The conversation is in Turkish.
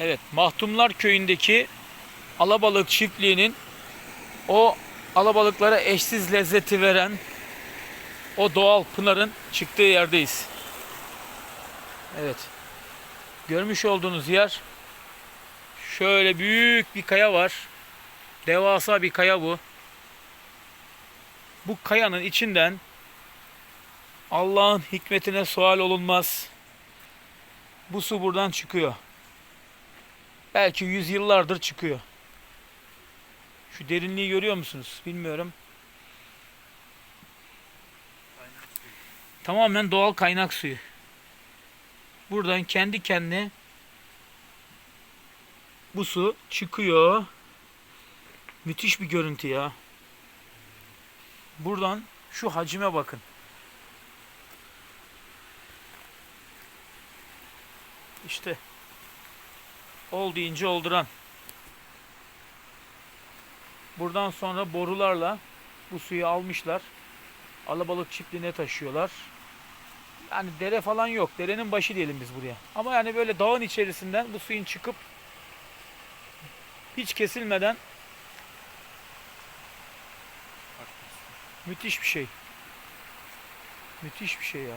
Evet, Mahtumlar köyündeki alabalık çiftliğinin o alabalıklara eşsiz lezzeti veren o doğal pınarın çıktığı yerdeyiz. Evet. Görmüş olduğunuz yer şöyle büyük bir kaya var. Devasa bir kaya bu. Bu kayanın içinden Allah'ın hikmetine sual olunmaz. Bu su buradan çıkıyor. Belki yüzyıllardır çıkıyor. Şu derinliği görüyor musunuz? Bilmiyorum. Tamamen doğal kaynak suyu. Buradan kendi kendine bu su çıkıyor. Müthiş bir görüntü ya. Buradan şu hacime bakın. İşte ol olduran. Buradan sonra borularla bu suyu almışlar. Alabalık çiftliğine taşıyorlar. Yani dere falan yok. Derenin başı diyelim biz buraya. Ama yani böyle dağın içerisinden bu suyun çıkıp hiç kesilmeden müthiş bir şey. Müthiş bir şey ya.